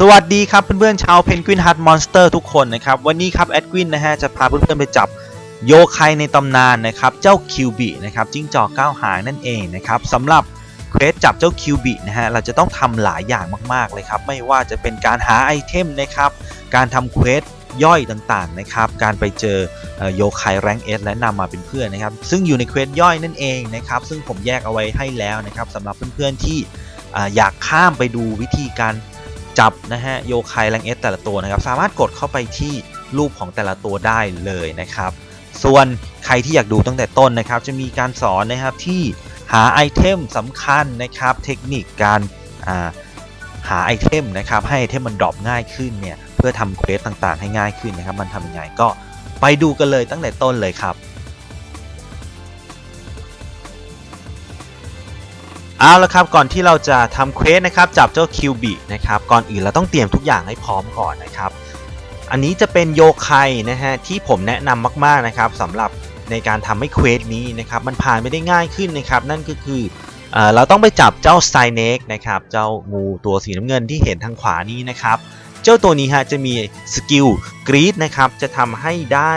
สวัสดีครับเพื่อนๆชาวเพนกวินฮัตมอนสเตอร์ทุกคนนะครับวันนี้ครับแอดกวินนะฮะจะพาเพื่อนๆไปจับโยไคในตำนานนะครับเจ้าคิวบินะครับจิ้งจอกเก้าหางนั่นเองนะครับสำหรับเควสจับเจ้าคิวบินะฮะเราจะต้องทำหลายอย่างมากๆเลยครับไม่ว่าจะเป็นการหาไอเทมนะครับการทำเควสย่อยต่างๆนะครับการไปเจอเอ่อโยแรงเอสและนำมาเป็นเพื่อนนะครับซึ่งอยู่ในเควสย่อยนั่นเองนะครับซึ่งผมแยกเอาไว้ให้แล้วนะครับสำหรับเพื่อนๆที่อ่อยากข้ามไปดูวิธีการ จับนะฮะโยคายแรงเอสแต่ละตัวนะครับ สามารถกดเข้าไปที่รูปของแต่ละตัวได้เลยนะครับ ส่วนใครที่อยากดูตั้งแต่ต้นนะครับ จะมีการสอนนะครับที่หาไอเทมสำคัญนะครับ เทคนิคการาหาไอเทมนะครับ ให้ไอเทมมันดรอปง่ายขึ้นเนี่ย เพื่อทำเควสต่างๆ ให้ง่ายขึ้นนะครับ มันทำยังไงก็ไปดูกันเลยตั้งแต่ต้นเลยครับ เอาละครับก่อนที่เราจะทำเควสนะครับจับเจ้าคิวบินะครับก่อนอื่นเราต้องเตรียมทุกอย่างให้พร้อมก่อนนะครับ อันนี้จะเป็นโยไคนะฮะที่ผมแนะนำมากๆนะครับสำหรับในการทำให้เควสนี้นะครับมันผ่านไม่ได้ง่ายขึ้นนะครับ นั่นก็คือเอเราต้องไปจับเจ้าไซเนกนะครับเจ้างูตัวสีน้ำเงินที่เห็นทางขวานี้นะครับ เจ้าตัวนี้ฮะจะมีสกิลกรีดนะครับจะทำให้ได้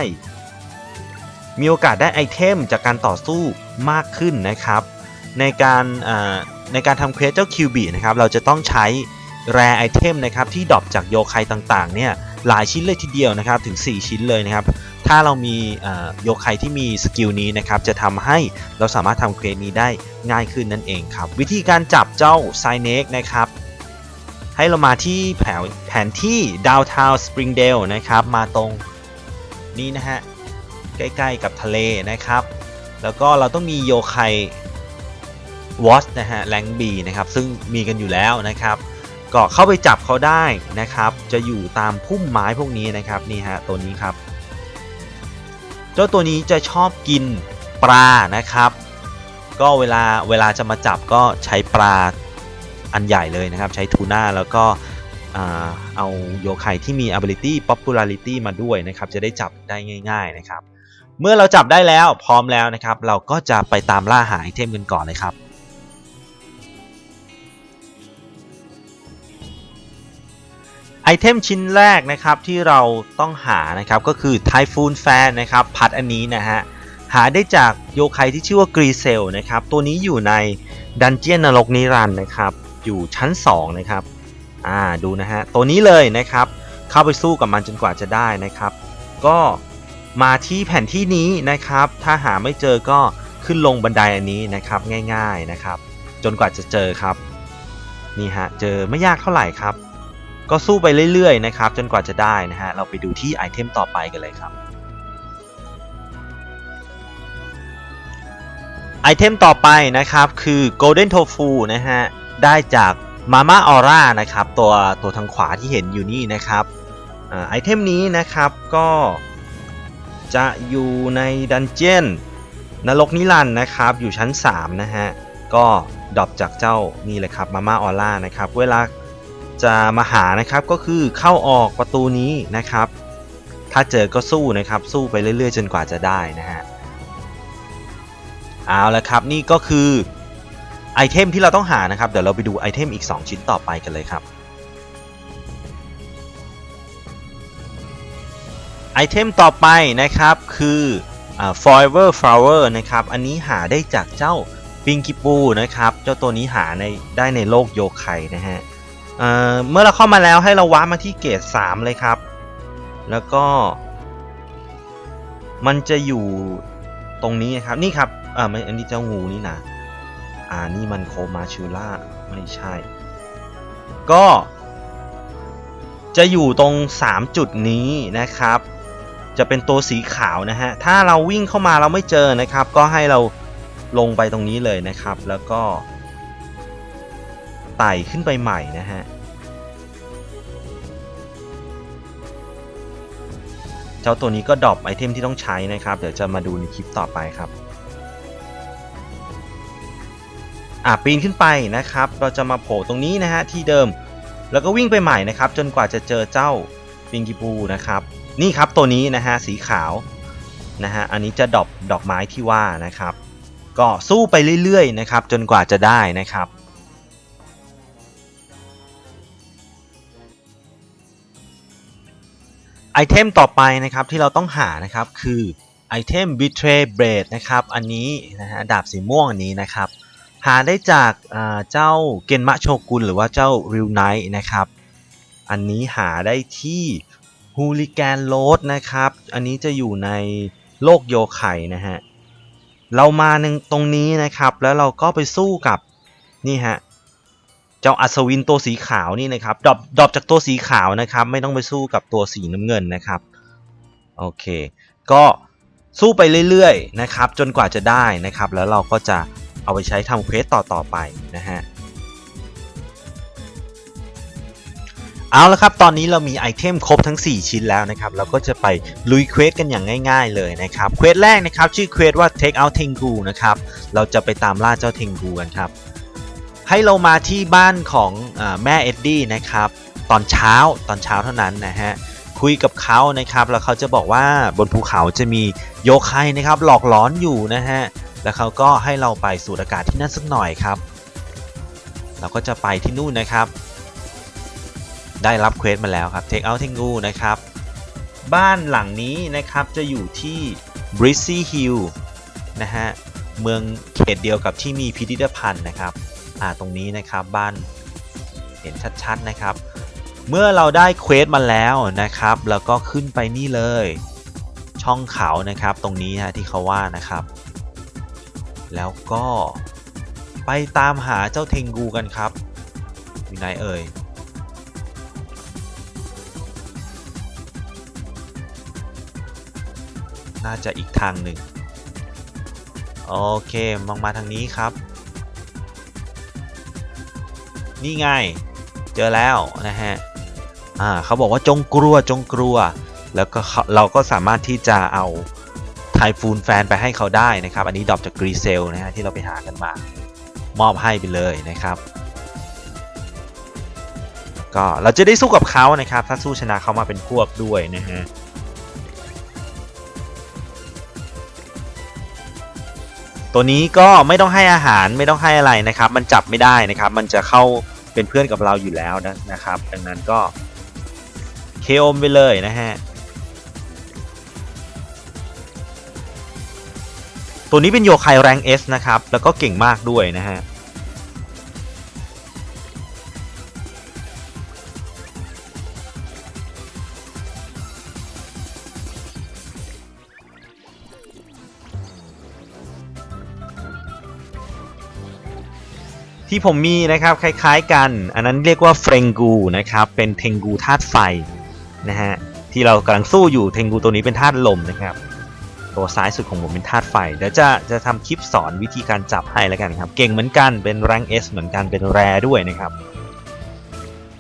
มีโอกาสได้ไอเทมจากการต่อสู้มากขึ้นนะครับ ในการในการทำเควสเจ้าคิวบีนะครับเราจะต้องใช้แรไอเทมนะครับที่ดรอปจากโยไคต่างๆเนี่ยหลายชิ้นเลยทีเดียวนะครับถึง 4 ชิ้นเลยนะครับ ถ้าเรามีเอ่อโยที่มีสกิลนี้นะครับจะทำให้เราสามารถทำเควสนี้ได้ง่ายขึ้นนั่นเองครับ วิธีการจับเจ้าไซเนกนะครับ ให้เรามาที่แผนแผนที่ดาวทาวสปริงเดลนะครับมาตรงนี้นะฮะใกล้ๆกับทะเลนะครับ แล้วก็เราต้องมีโยควอ ชนะฮะแรงบีนะครับซึ่งมีกันอยู่แล้วนะครับ ก็เข้าไปจับเขาได้นะครับ จะอยู่ตามพุ่มไม้พวกนี้นะครับนี่ฮะตัวนี้ครับ เจ้าตัวนี้จะชอบกินปลานะครับ ก็เวลาเวลาจะมาจับก็ใช้ปลาอันใหญ่เลยนะครับ ใช้ทูน่าแล้วก็เอาโยไคที่มี ability popularity มาด้วยนะครับ จะได้จับได้ง่าย ๆนะครับ เมื่อเราจับได้แล้วพร้อมแล้วนะครับ เราก็จะไปตามล่าหาไอเทมกันก่อนเลยครับ ไอเทมชิ้นแรกนะครับที่เราต้องหานะครับก็คือ Typhoon Fan นะครับพัดอันนี้นะฮะหาได้จากโยไคที่ชื่อว่ากรีเซลนะครับตัวนี้อยู่ในดันเจียนนรกนิรันดร์นะครับอยู่ชั้น 2 นะครับอ่าดูนะฮะตัวนี้เลยนะครับเข้าไปสู้กับมันจนกว่าจะได้นะครับ ก็มาที่แผ่นที่นี้นะครับ ถ้าหาไม่เจอก็ขึ้นลงบันไดอันนี้นะครับง่ายๆนะครับ จนกว่าจะเจอครับนี่ฮะเจอไม่ยากเท่าไหร่ครับ ก็สู้ไปเรื่อยๆนะครับจนกว่าจะได้นะฮะเราไปดูที่ไอเทมต่อไปกันเลยครับไอเทมต่อไปนะครับคือ Golden Tofu นะฮะได้จาก Mama Aura นะครับตัวตัวทางขวาที่เห็นอยู่นี่นะครับอไอเทมนี้นะครับก็จะอยู่ในดันเจียนนรกนิรันด์นะครับอยู่ชั้น 3 นะฮะ ก็ดรอปจากเจ้านี่เลยครับ Mama Aura นะครับ เวลา จะมาหานะครับก็คือเข้าออกประตูนี้นะครับ ถ้าเจอก็สู้นะครับสู้ไปเรื่อยๆ จนกว่าจะได้นะฮะเอาละครับนี่ก็คือไอเทมที่เราต้องหานะครับเดี๋ยวเราไปดูไอเทมอีก 2 ชิ้นต่อไปกันเลยครับไอเทมต่อไปนะครับคืออ่า forever flower นะครับอันนี้หาได้จากเจ้าปิงกิปูนะครับ เจ้าตัวนี้หาในได้ในโลกโยไคนะฮะ เอ่อเมื่อเราเข้ามาแล้วให้เราว้ามาที่เกรด3เลยครับ แล้วก็ มันจะอยู่ตรงนี้ครับ นี่ครับอ่าไม่อันนี้เจ้างูนี่นะอ่านี่มันโคมาชูล่าไม่ใช่ ก็ จะอยู่ตรง 3 จุดนี้นะครับ จะเป็นตัวสีขาวนะฮะ ถ้าเราวิ่งเข้ามาเราไม่เจอนะครับ ก็ให้เราลงไปตรงนี้เลยนะครับ แล้วก็ไต่ขึ้นไปใหม่นะฮะ จ้าตัวนี้ก็ดรอปไอเทมที่ต้องใช้นะครับ เดี๋ยวจะมาดูในคลิปต่อไปครับอะปีนขึ้นไปนะครับ เราจะมาโผล่ตรงนี้นะฮะที่เดิม แล้วก็วิ่งไปใหม่นะครับ จนกว่าจะเจอเจ้าปิงกิปูนะครับ นี่ครับตัวนี้นะฮะสีขาวนะฮะอันนี้จะดรอปดอกไม้ที่ว่านะครับ ก็สู้ไปเรื่อยๆนะครับ จนกว่าจะได้นะครับ อเทมต่อไปนะครับที่เราต้องหานะครับคือไอเทม Betray Blade นะครับอันนี้นะฮะดาบสีม่วงอันนี้นะครับ หาได้จากเจ้าเกนมะโชกุนหรือว่าเจ้าริวไนท์นะครับ อันนี้หาได้ที่ฮูลิแกนโรดนะครับ อันนี้จะอยู่ในโลกโยไคนะฮะ เรามาในตรงนี้นะครับ แล้วเราก็ไปสู้กับนี่ฮะ เจ้าอัศวินตัวสีขาวนี่นะครับดรอปดรอปจากตัวสีขาวนะครับ ไม่ต้องไปสู้กับตัวสีน้ำเงินนะครับโอเค ก็สู้ไปเรื่อยๆนะครับ จนกว่าจะได้นะครับ แล้วเราก็จะเอาไปใช้ทำเควสต่อๆไปนะฮะเอาละครับ ตอนนี้เรามีไอเทมครบทั้ง 4 ชิ้นแล้วนะครับ เราก็จะไปลุยเควสกันอย่างง่าย ๆ เลยนะครับ เควสแรกนะครับ ชื่อเควสว่า Take out Tengu นะครับ เราจะไปตามล่าเจ้า Tengu กันครับ ให้เรามาที่บ้านของอแม่เอ็ดดี้นะครับ ตอนเช้าตอนเช้าเท่านั้นนะฮะคุยกับเขานะครับ แล้วเขาจะบอกว่าบนภูเขาจะมีโยคายนะครับ หลอกหลอนอยู่นะฮะแล้วเขาก็ให้เราไปสูดอากาศที่นั่นสักหน่อยครับ เราก็จะไปที่นู่นนะครับ ได้รับเควสมาแล้วครับ Take out Tengu นะครับ บ้านหลังนี้นะครับจะอยู่ที่ b r i z z y Hill นะฮะเมืองเขตเดียวกับที่มีพิพิธภัณฑ์นะครับ อ่าตรงนี้นะครับบ้านเห็นชัดๆนะครับ เมื่อเราได้เควสมาแล้วนะครับ แล้วก็ขึ้นไปนี่เลย ช่องเขานะครับ ตรงนี้นะที่เขาว่านะครับ แล้วก็ไปตามหาเจ้าเทงกูกันครับอยู่ไหนเอ่ยน่าจะอีกทางหนึ่งโอเคมองมาทางนี้ครับ นี่ไง เจอแล้วนะฮะอ่าเขาบอกว่าจงกลัวจงกลัว แล้วก็เขาเราก็สามารถที่จะเอาไทฟูนแฟนไปให้เขาได้นะครับ อันนี้ดรอปจากกรีเซลนะฮะที่เราไปหากันมามอบให้ไปเลยนะครับ ก็เราจะได้สู้กับเขานะครับ ถ้าสู้ชนะเขามาเป็นพวกด้วยนะฮะ ตัวนี้ก็ไม่ต้องให้อาหารไม่ต้องให้อะไรนะครับ มันจับไม่ได้นะครับ มันจะเข้าเป็นเพื่อนกับเราอยู่แล้วนะนะครับ ดังนั้นก็เคโอมไปเลยนะฮะตัวนี้เป็นโยคายแรง S นะครับ แล้วก็เก่งมากด้วยนะฮะ ที่ผมมีนะครับคล้ายๆกัน อันนั้นเรียกว่าเฟรงกูนะครับเป็นเทงกูธาตุไฟนะฮะที่เรากำลังสู้อยู่เทงกูตัวนี้เป็นธาตุลมนะครับ ตัวซ้ายสุดของผมเป็นธาตุไฟเดี๋ยวจะจะทำคลิปสอนวิธีการจับให้แล้วกันครับ เก่งเหมือนกันเป็นแรง S เหมือนกันเป็นแรด้วยนะครับ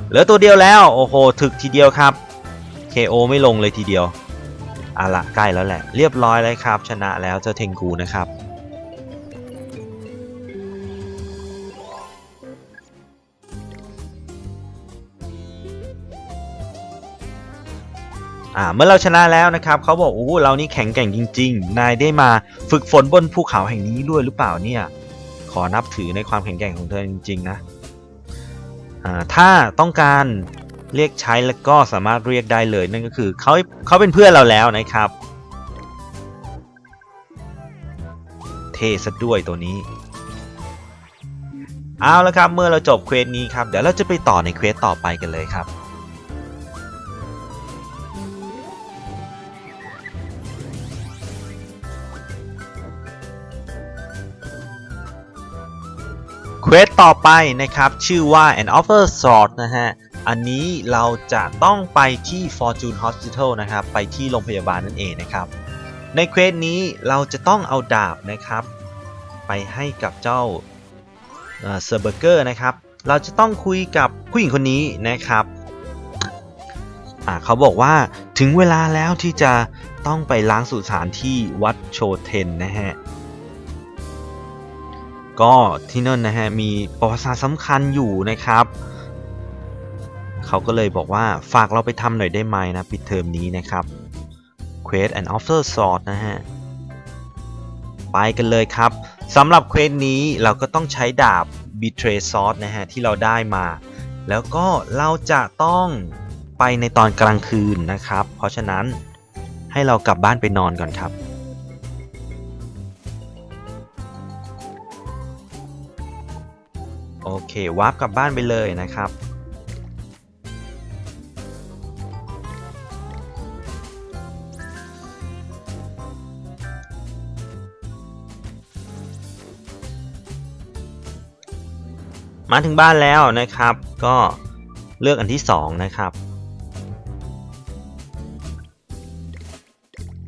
เหลือตัวเดียวแล้วโอ้โหถึกทีเดียวครับ KO ไม่ลงเลยทีเดียวเอาละใกล้แล้วแหละ เรียบร้อยเลยครับ ชนะแล้วเจ้าเทงกูนะครับ อ่าเมื่อเราชนะแล้วนะครับเขาบอกโอ้เรานี่แข็งแกร่งจริง ๆ นายได้มาฝึกฝนบนภูเขาแห่งนี้ด้วยหรือเปล่าเนี่ยขอนับถือในความแข็งแกร่งของเธอจริง ๆ นะอ่าถ้าต้องการเรียกใช้แล้วก็สามารถเรียกได้เลยนั่นก็คือเขาเขาเป็นเพื่อนเราแล้วนะครับ เทซะด้วยตัวนี้เอาละครับเมื่อเราจบเควสนี้ครับเดี๋ยวเราจะไปต่อในเควสต่อไปกันเลยครับ ควสต่อไปนะครับ ชื่อว่า an offer sword นะฮะ อันนี้เราจะต้องไปที่ Fortune Hospital นะครับ ไปที่โรงพยาบาลนั่นเองนะครับ ในเควสนี้เราจะต้องเอาดาบนะครับ ไปให้กับเจ้าเซอร์เบอร์เกอร์นะครับ เราจะต้องคุยกับผู้หญิงคนนี้นะครับ เขาบอกว่าถึงเวลาแล้วที่จะต้องไปล้างสุสานที่วัดโชเทนนะฮะ ก็ที่นั่นนะฮะมีประวัติศาสตร์สำคัญอยู่นะครับ เขาก็เลยบอกว่าฝากเราไปทำหน่อยได้ไหมนะปิดเทอมนี้นะครับ Quest and Offer Sword นะฮะ ไปกันเลยครับสำหรับเควสนี้เราก็ต้องใช้ดาบ Betray Sword นะฮะที่เราได้มา แล้วก็เราจะต้องไปในตอนกลางคืนนะครับ เพราะฉะนั้นให้เรากลับบ้านไปนอนก่อนครับ โอเควาร์ปกลับบ้านไปเลยนะครับ มาถึงบ้านแล้วนะครับ ก็เลือกอันที่ 2 นะครับ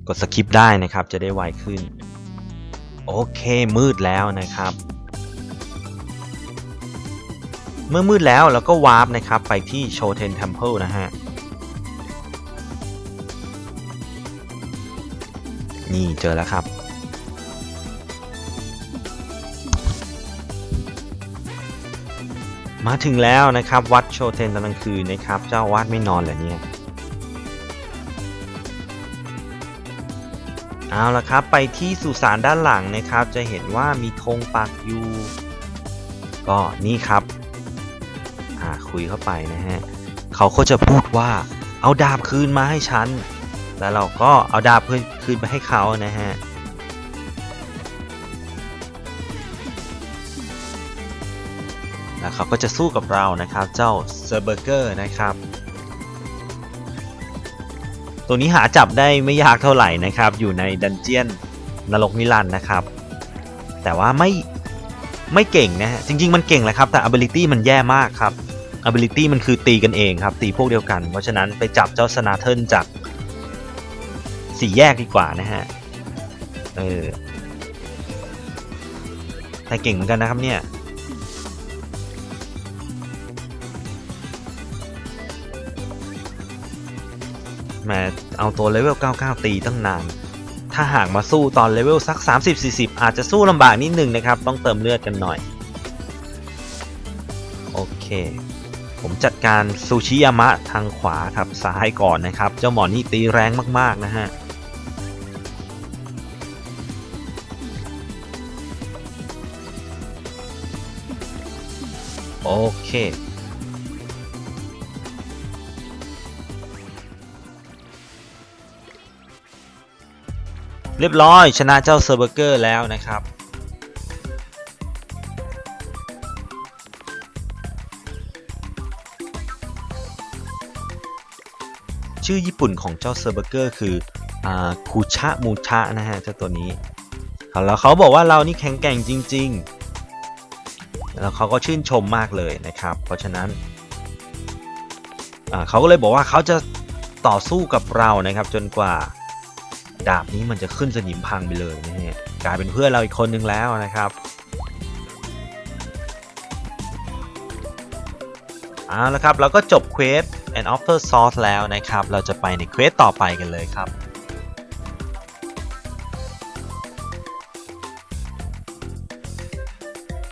กดสคิปได้นะครับจะได้ไวขึ้น โอเคมืดแล้วนะครับ เมื่อมืดแล้วเราก็วาร์ปนะครับไปที่โชเทน Temple นะฮะ นี่เจอแล้วครับ มาถึงแล้วนะครับวัดโชเทนตอนกลางคืนนะครับ เจ้าวาดไม่นอนเหรอเนี่ยเอาละครับไปที่สุสานด้านหลังนะครับ จะเห็นว่ามีธงปักอยู่ ก็นี่ครับ คุยเข้าไปนะฮะเขาก็จะพูดว่าเอาดาบคืนมาให้ฉัน แล้วเราก็เอาดาบคืนไปให้เขานะฮะแล้วเขาก็จะสู้กับเรานะครับ เจ้าเซอร์เบอร์เกอร์นะครับ ตัวนี้หาจับได้ไม่ยากเท่าไหร่นะครับ อยู่ในดันเจียนนรกนิรันดร์นะครับ แต่ว่าไม่ไม่เก่งนะฮะ จริง ๆ มันเก่งแหละครับ แต่ ability มันแย่มากครับ ability มันคือตีกันเองครับ ตีพวกเดียวกัน เพราะฉะนั้นไปจับเจ้าสนาเทิลจากสี่แยกดีกว่านะฮะ เออแต่เก่งเหมือนกันนะครับเนี่ย แหมเอาตัวเลเวล 99 ตีตั้งนาน ถ้าหากมาสู้ตอนเลเวลสัก 30-40 อาจจะสู้ลำบากนิดนึงนะครับ ต้องเติมเลือดกันหน่อย โอเค ผมจัดการซูชิยามะทางขวาครับซ้ายก่อนนะครับ เจ้าหมอนี่ตีแรงมากๆนะฮะโอเค เรียบร้อยชนะเจ้าเซอร์เบอร์เกอร์แล้วนะครับ ชื่อญี่ปุ่นของเจ้าเซอร์เบอร์เกอร์คือคูชะมูชะนะฮะเจ้าตัวนี้แล้วเขาบอกว่าเรานี่แข็งแกร่งจริง ๆ แล้วเขาก็ชื่นชมมากเลยนะครับ เพราะฉะนั้นเขาก็เลยบอกว่าเขาจะต่อสู้กับเรานะครับ จนกว่าดาบนี้มันจะขึ้นสนิมพังไปเลยนะฮะกลายเป็นเพื่อนเราอีกคนนึงแล้วนะครับเอาละครับเราก็จบเควส and offer source แล้วนะครับ เราจะไปในเควสต่อไปกันเลยครับ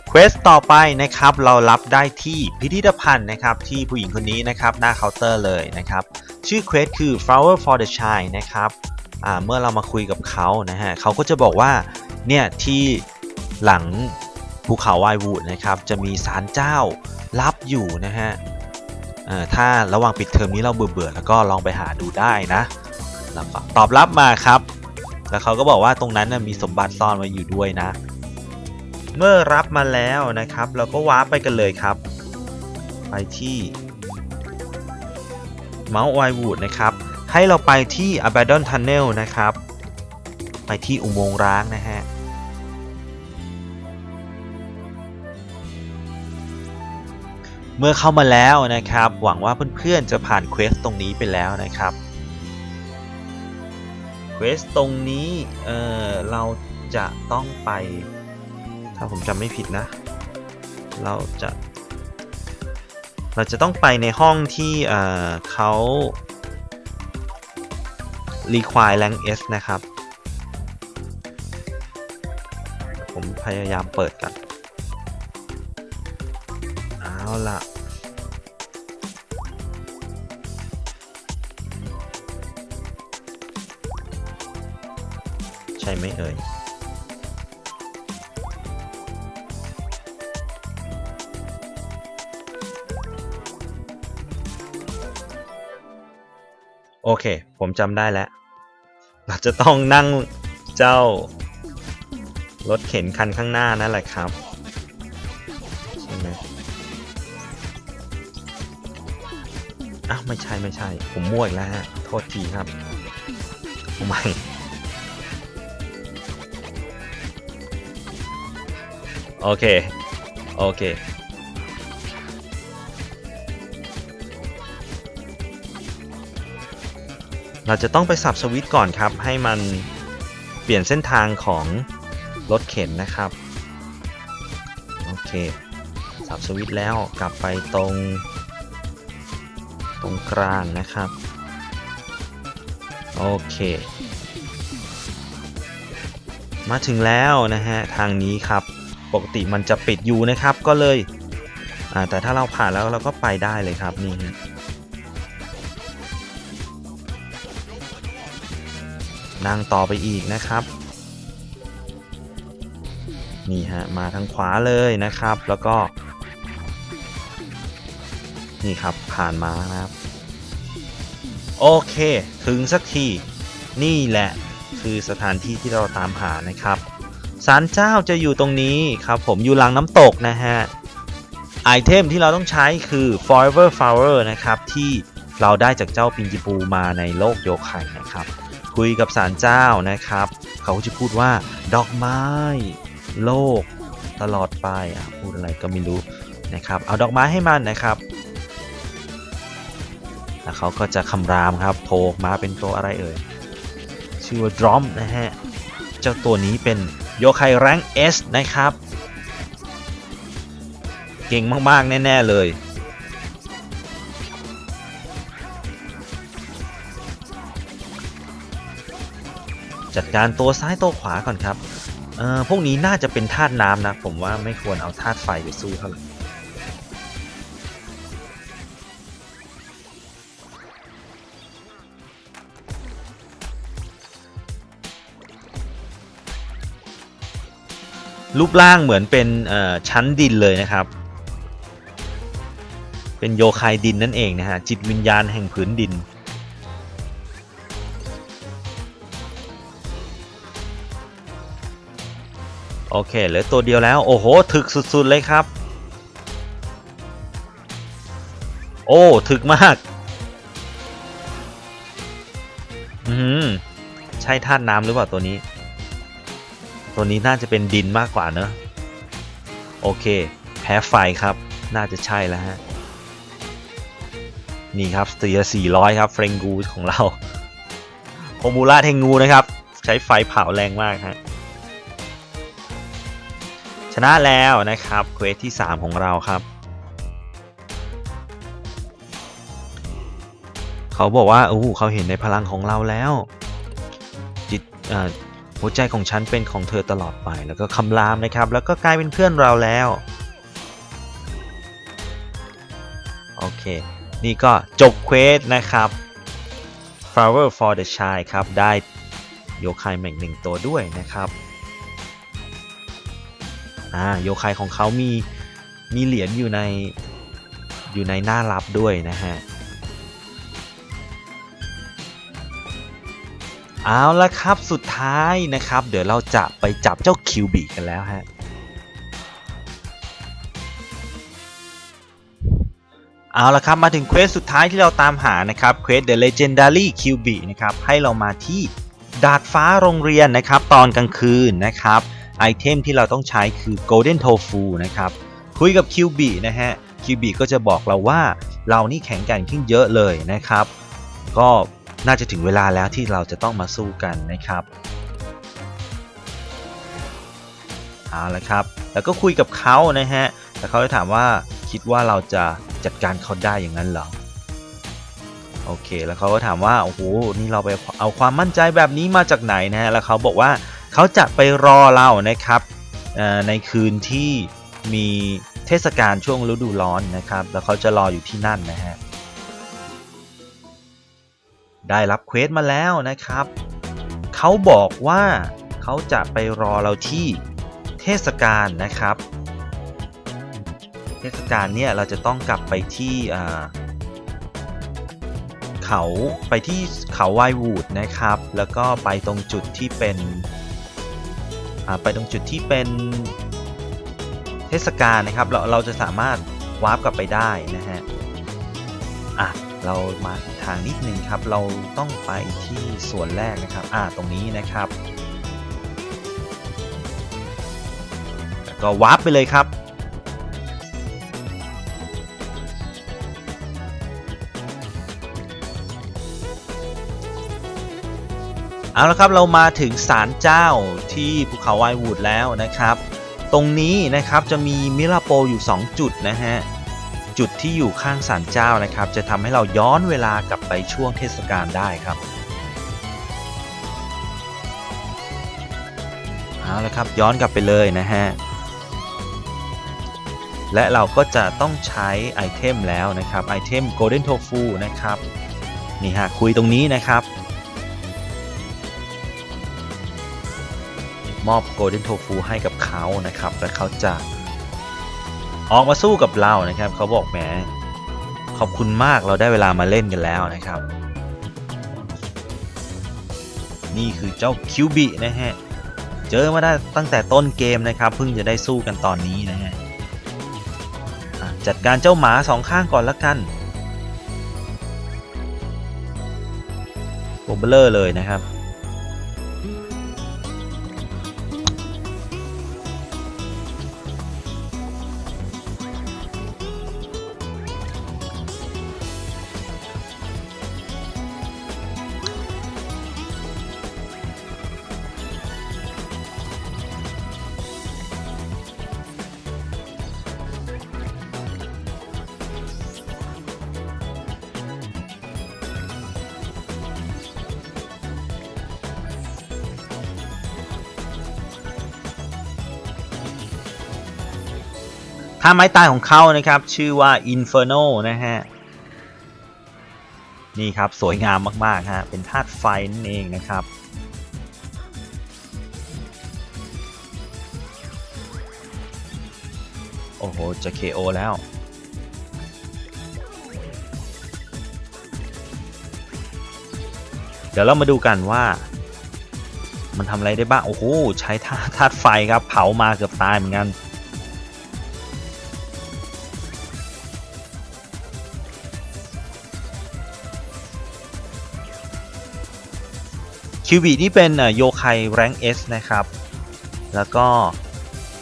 เควสต่อไปนะครับเรารับได้ที่พิพิธภัณฑ์นะครับที่ผู้หญิงคนนี้นะครับหน้าเคาน์เตอร์เลยนะครับชื่อเควสคือ flower for the shine นะครับเมื่อเรามาคุยกับเขานะฮะเขาก็จะบอกว่าเนี่ยที่หลังภูเขาไววูดนะครับจะมีศาลเจ้ารับอยู่นะฮะ ถ้าระหว่างปิดเทอมนี้เราเบื่อๆแล้วก็ลองไปหาดูได้นะแล้วก็ตอบรับมาครับ แล้วเขาก็บอกว่าตรงนั้นนะมีสมบัติซ่อนไว้อยู่ด้วยนะ เมื่อรับมาแล้วนะครับ เราก็วาร์ปไปกันเลยครับ ไปที่ Mount Wirewood นะครับ ให้เราไปที่ Abaddon Tunnel นะครับ ไปที่อุโมงค์ร้างนะฮะ เมื่อเข้ามาแล้วนะครับ หวังว่าเพื่อนๆจะผ่านเควสตรงนี้ไปแล้วนะครับเควสตรงนี้เออเราจะต้องไป ถ้าผมจำไม่ผิดนะ เราจะ เราจะต้องไปในห้องที่เออเขา require rank S นะครับ ผมพยายามเปิดกันเอาล่ะ ใช่ไหมเอ่ยโอเค ผมจำได้แล้ว เราจะต้องนั่งเจ้ารถเข็นคันข้างหน้านั่นแหละครับใช่ไหมอ้าวไม่ใช่ไม่ใช่ ผมมั่วอีกแล้วฮะ โทษทีครับเอาใหม่ โอเค โอเค เราจะต้องไปสับสวิตก่อนครับ ให้มันเปลี่ยนเส้นทางของรถเข็นนะครับ โอเค สับสวิตแล้วกลับไปตรง ตรงกลางนะครับ โอเคมาถึงแล้วนะฮะ ทางนี้ครับ ปกติมันจะปิดอยู่นะครับก็เลยอ่าแต่ถ้าเราผ่านแล้วเราก็ไปได้เลยครับนี่ฮะนั่งต่อไปอีกนะครับนี่ฮะมาทางขวาเลยนะครับ แล้วก็นี่ครับผ่านมานะครับโอเค ถึงสักที นี่แหละคือสถานที่ที่เราตามหานะครับ ศาลเจ้าจะอยู่ตรงนี้ครับผมอยู่หลังน้ำตกนะฮะไอเทมที่เราต้องใช้คือ forever flower นะครับที่เราได้จากเจ้าปิงจิปูมาในโลกโยคัยนะครับ คุยกับศาลเจ้านะครับ เขาจะพูดว่าดอกไม้ โลก ตลอดไปอะพูดอะไรก็ไม่รู้นะครับ เอาดอกไม้ให้มันนะครับแล้วเขาก็จะคำรามครับโผล่มาเป็นตัวอะไรเอ่ยชื่อว่าดรอมนะฮะเจ้าตัวนี้เป็น โยคายแรงเอสนะครับ เก่งมาก ๆ แน่ ๆ เลย จัดการตัวซ้ายตัวขวาก่อนครับ เอ่อ พวกนี้น่าจะเป็นธาตุน้ำนะ ผมว่าไม่ควรเอาธาตุไฟไปสู้เท่าไหร่ รูปร่างเหมือนเป็นชั้นดินเลยนะครับ เป็นโยคายดินนั่นเองนะฮะจิตวิญญาณแห่งผืนดิน โอเคเหลือตัวเดียวแล้ว โอ้โห ถึกสุด ๆ เลยครับ โอ้ ถึกมาก อืมใช่ธาตุน้ำหรือเปล่าตัวนี้ ตัวนี้น่าจะเป็นดินมากกว่าเนอะโอเค แพ้ไฟครับ น่าจะใช่แล้วฮะ นี่ครับเตีย400 ครับเฟรงกูของเราโอมูล่าเทงูนะครับ ใช้ไฟเผาแรงมากฮะ ชนะแล้วนะครับเควสที่ 3 ของเราครับ เขาบอกว่าโอ้เขาเห็นในพลังของเราแล้ว จิตอ่า หัวใจของฉันเป็นของเธอตลอดไปแล้วก็คำรามนะครับ แล้วก็กลายเป็นเพื่อนเราแล้ว โอเค นี่ก็จบเควสนะครับ Flower for the Child ครับ ได้โยคายแม่งหนึ่งตัวด้วยนะครับอ่าโยคายของเขามีมีเหรียญอยู่ในอยู่ในหน้ารับด้วยนะฮะ เอาละครับสุดท้ายนะครับ เดี๋ยวเราจะไปจับเจ้าคิวบีกันแล้วฮะเอาละครับ มาถึงเควสสุดท้ายที่เราตามหานะครับเควส The Legendary q b นะครับ ให้เรามาที่ดาดฟ้าโรงเรียนนะครับ ตอนกลางคืนนะครับ ไอเทมที่เราต้องใช้คือ Golden Tofu นะครับ คุยกับ q b นะฮะ q b ก็จะบอกเราว่าเรานี่แข็งแกร่งขึ้นเยอะเลยนะครับ ก็ น่าจะถึงเวลาแล้วที่เราจะต้องมาสู้กันนะครับเอาละครับ แล้วก็คุยกับเขานะฮะแล้วเขาจะถามว่าคิดว่าเราจะจัดการเขาได้อย่างนั้นเหรอโอเค แล้วเขาก็ถามว่าโอ้โหนี่เราไปเอาความมั่นใจแบบนี้มาจากไหนนะฮะแล้วเขาบอกว่าเขาจะไปรอเรานะครับในคืนที่มีเทศกาลช่วงฤดูร้อนนะครับ แล้วเขาจะรออยู่ที่นั่นนะฮะ ได้รับเควสมาแล้วนะครับ เขาบอกว่าเขาจะไปรอเราที่เทศกาลนะครับ เทศกาลเนี่ยเราจะต้องกลับไปที่เขาไปที่เขาไววูดนะครับ แล้วก็ไปตรงจุดที่เป็นไปตรงจุดที่เป็นเทศกาลนะครับ เราเราจะสามารถวาร์ปกลับไปได้นะฮะอะเรามาางนิดนึงครับ เราต้องไปที่ส่วนแรกนะครับ อ่า ตรงนี้นะครับ แล้วก็วาร์ปไปเลยครับ เอาละครับเรามาถึงศาลเจ้าที่ภูเขาไวน์วูดแล้วนะครับ ตรงนี้นะครับจะมีมิราโปอยู่ 2 จุดนะฮะ จุดที่อยู่ข้างศาลเจ้านะครับ จะทำให้เราย้อนเวลากลับไปช่วงเทศกาลได้ครับเอาละครับย้อนกลับไปเลยนะฮะและเราก็จะต้องใช้ไอเทมแล้วนะครับไอเทม Golden Tofu นะครับนี่ฮะคุยตรงนี้นะครับ มอบ Golden Tofu ให้กับเขานะครับ และเขาจะ ออกมาสู้กับเรานะครับเขาบอกแหมขอบคุณมากเราได้เวลามาเล่นกันแล้วนะครับ นี่คือเจ้าคิวบินะฮะเจอมาได้ตั้งแต่ต้นเกมนะครับเพิ่งจะได้สู้กันตอนนี้นะฮะจัดการเจ้าหมาสองข้างก่อนละกันโบเบลอร์เลยนะครับ ท่าไม้ตายของเขานะครับ ชื่อว่า Inferno นะฮะ นี่ครับสวยงามมาก ๆ ฮะ เป็นธาตุไฟนั่นเองนะครับ โอ้โห จะ KO แล้ว เดี๋ยวเรามาดูกันว่า มันทำอะไรได้บ้าง โอ้โห ใช้ธาธาตุไฟครับ เผามาเกือบตายเหมือนกัน คิวบีนี่เป็นโยไคแรงเอสนะครับ แล้วก็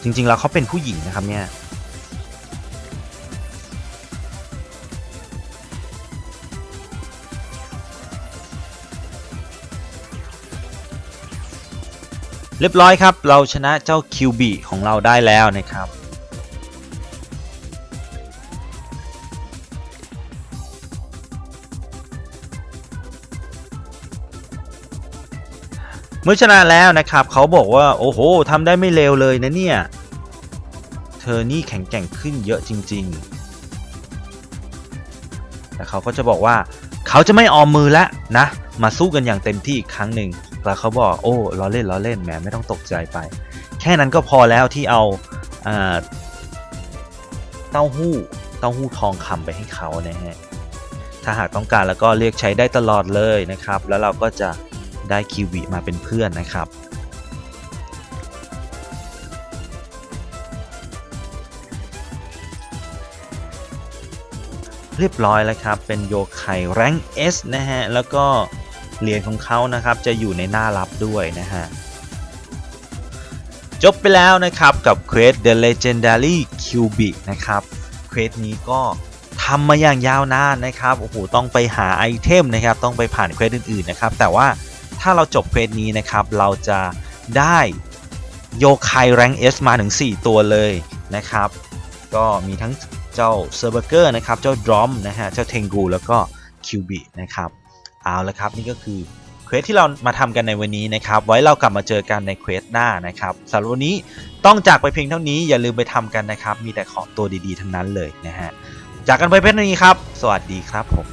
จริงๆแล้วเขาเป็นผู้หญิงนะครับเนี่ยเรียบร้อยครับ เราชนะเจ้าคิวบีของเราได้แล้วนะครับ มื่อชนะแล้วนะครับ เขาบอกว่าโอ้โหทำได้ไม่เลวเลยนะเนี่ย เธอนี่แข็งแกร่งขึ้นเยอะจริงๆแต่เขาก็จะบอกว่าเขาจะไม่ออมมือแล้วนะ มาสู้กันอย่างเต็มที่อีกครั้งหนึ่งแล้วเขาบอกโอ้ล้อเล่นล้อเล่นแหมไม่ต้องตกใจไป แค่นั้นก็พอแล้วที่เอาเต้าหู้เต้าหู้ทองคำไปให้เขานะฮะถ้าหากต้องการแล้วก็เรียกใช้ได้ตลอดเลยนะครับ แล้วเราก็จะ ได้คิวิมาเป็นเพื่อนนะครับเรียบร้อยแล้วครับ เป็นโยไคแรงเอสนะฮะ แล้วก็เหรียญของเขานะครับ จะอยู่ในหน้ารับด้วยนะฮะ จบไปแล้วนะครับกับเควส The Legendary Cubic นะครับ เควสนี้ก็ทำมาอย่างยาวนานนะครับ โอ้โห ต้องไปหาไอเทมนะครับ ต้องไปผ่านเควสอื่นๆนะครับ แต่ว่า ถ้าเราจบเควสนี้นะครับ เราจะได้โยไคแรงเอสมาถึง 4 ตัวเลยนะครับ ก็มีทั้งเจ้าเซอร์เบเกอร์นะครับ เจ้าดรอมนะฮะ เจ้าเทงกูแล้วก็คิวบินะครับ เอาละครับ นี่ก็คือเควสที่เรามาทำกันในวันนี้นะครับ ไว้เรากลับมาเจอกันในเควสหน้านะครับสำหรับวันนี้ต้องจากไปเพียงเท่านี้อย่าลืมไปทำกันนะครับ มีแต่ของตัวดีๆ ทั้งนั้นเลยนะฮะจากกันไปเพียงเท่านี้ครับ สวัสดีครับผม